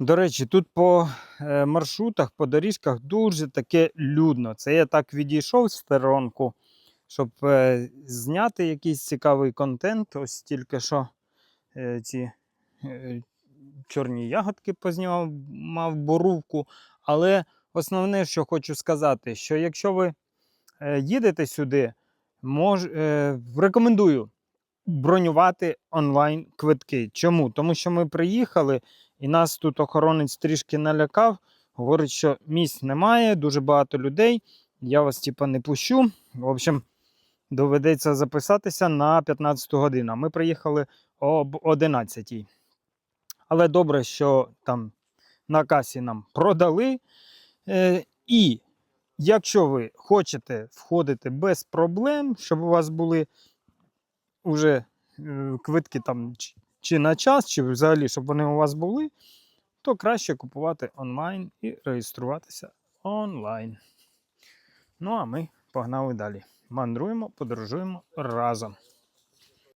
До речі, тут по е, маршрутах, по доріжках дуже таке людно. Це я так відійшов в сторонку, щоб е, зняти якийсь цікавий контент. Ось тільки що е, ці чорні ягодки познімав, мав борувку. Але основне, що хочу сказати, що якщо ви їдете сюди, мож, рекомендую бронювати онлайн квитки. Чому? Тому що ми приїхали, і нас тут охоронець трішки налякав. Говорить, що місць немає, дуже багато людей. Я вас, типа, не пущу. В общем, доведеться записатися на 15 годину. Ми приїхали об 11. Але добре, що там на касі нам продали. Е, і якщо ви хочете входити без проблем, щоб у вас були уже е, квитки там чи, на час, чи взагалі, щоб вони у вас були, то краще купувати онлайн і реєструватися онлайн. Ну а ми погнали далі. Мандруємо, подорожуємо разом.